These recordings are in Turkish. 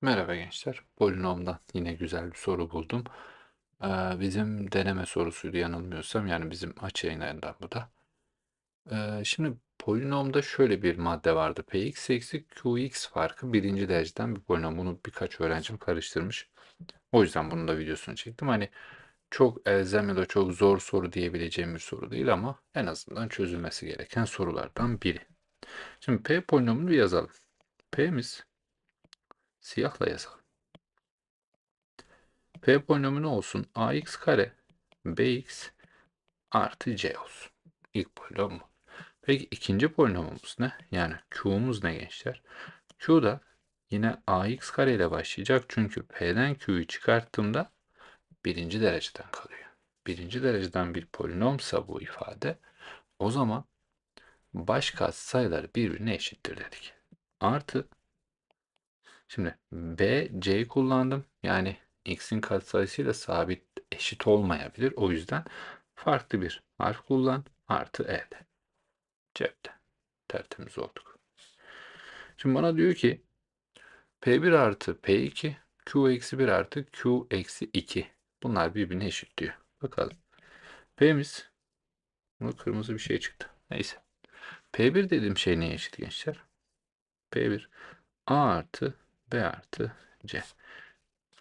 Merhaba gençler. Polinomdan yine güzel bir soru buldum. Ee, bizim deneme sorusuydu yanılmıyorsam. Yani bizim açı yayınlarından bu da. Ee, şimdi polinomda şöyle bir madde vardı. Px eksi qx farkı birinci dereceden bir polinom. Bunu birkaç öğrencim karıştırmış. O yüzden bunun da videosunu çektim. Hani çok elzem ya da çok zor soru diyebileceğim bir soru değil ama en azından çözülmesi gereken sorulardan biri. Şimdi p polinomunu bir yazalım. p'miz siyahla yazalım. P polinomu ne olsun? ax kare bx artı c olsun. İlk polinom. Peki ikinci polinomumuz ne? Yani q'umuz ne gençler? q da yine ax kare ile başlayacak. Çünkü p'den q'yu çıkarttığımda birinci dereceden kalıyor. Birinci dereceden bir polinomsa bu ifade o zaman baş sayıları birbirine eşittir dedik. Artı şimdi b, c kullandım. Yani x'in katsayısıyla sabit eşit olmayabilir. O yüzden farklı bir harf kullan. Artı e'de. Cepte. Tertemiz olduk. Şimdi bana diyor ki P1 artı P2 Q eksi 1 artı Q eksi 2. Bunlar birbirine eşit diyor. Bakalım. P'miz bu kırmızı bir şey çıktı. Neyse. P1 dediğim şey neye eşit gençler? P1 A artı B artı C.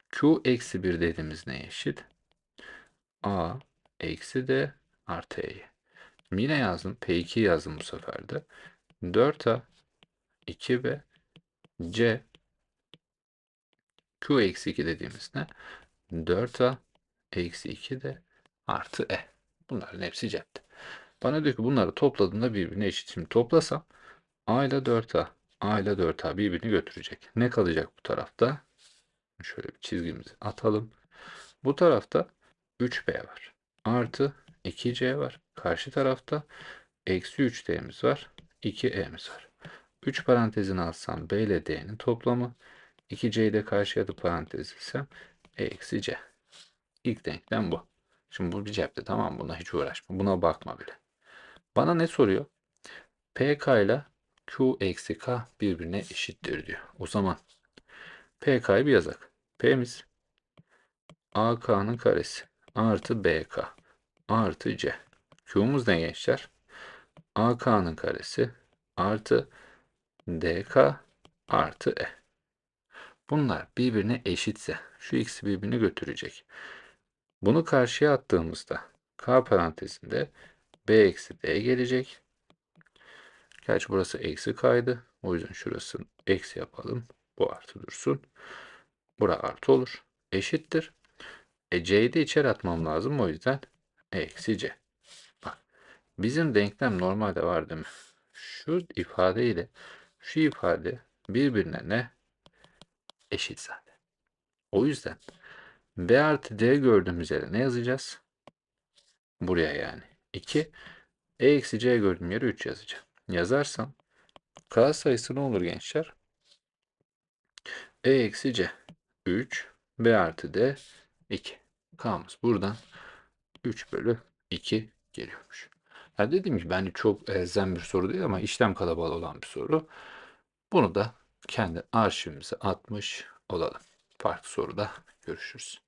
Q eksi 1 dediğimiz neye eşit? A eksi D artı E'ye. Yine yazdım. P2 yazdım bu sefer de. 4A 2B C Q eksi 2 dediğimiz ne? 4A eksi 2 de artı E. Bunların hepsi cepte. Bana diyor ki bunları topladığında birbirine eşit. Şimdi toplasam A ile 4A, A ile 4A birbirini götürecek. Ne kalacak bu tarafta? Şöyle bir çizgimizi atalım. Bu tarafta 3B var. Artı 2C var. Karşı tarafta eksi 3D'miz var. 2E'miz var. 3 parantezini alsam B ile D'nin toplamı. 2C'yi de karşıya atıp parantez ilsem E eksi C. İlk denklem bu. Şimdi bu bir cepte tamam Buna hiç uğraşma. Buna bakma bile. Bana ne soruyor? PK ile Q eksi K birbirine eşittir diyor. O zaman PK'yı bir yazak. P'miz AK'nın karesi artı BK artı C. Q'muz ne gençler? AK'nın karesi artı DK artı E. Bunlar birbirine eşitse şu x'i birbirine götürecek. Bunu karşıya attığımızda k parantezinde b eksi d gelecek. Gerçi burası eksi kaydı. O yüzden şurası eksi yapalım. Bu artı dursun. Bura artı olur. Eşittir. E c'yi de içeri atmam lazım. O yüzden eksi c. Bak. Bizim denklem normalde var değil mi? Şu ifade ile şu ifade birbirine ne? Eşit zaten. O yüzden b artı d gördüğümüz yere ne yazacağız? Buraya yani. 2. E eksi c gördüğüm yere 3 yazacağım. Yazarsam k sayısı ne olur gençler? E eksi c. 3. B artı d 2. K'mız buradan 3 bölü 2 geliyormuş. Yani dediğim gibi bence çok elzem bir soru değil ama işlem kalabalığı olan bir soru. Bunu da kendi arşivimize atmış olalım. Farklı soruda görüşürüz.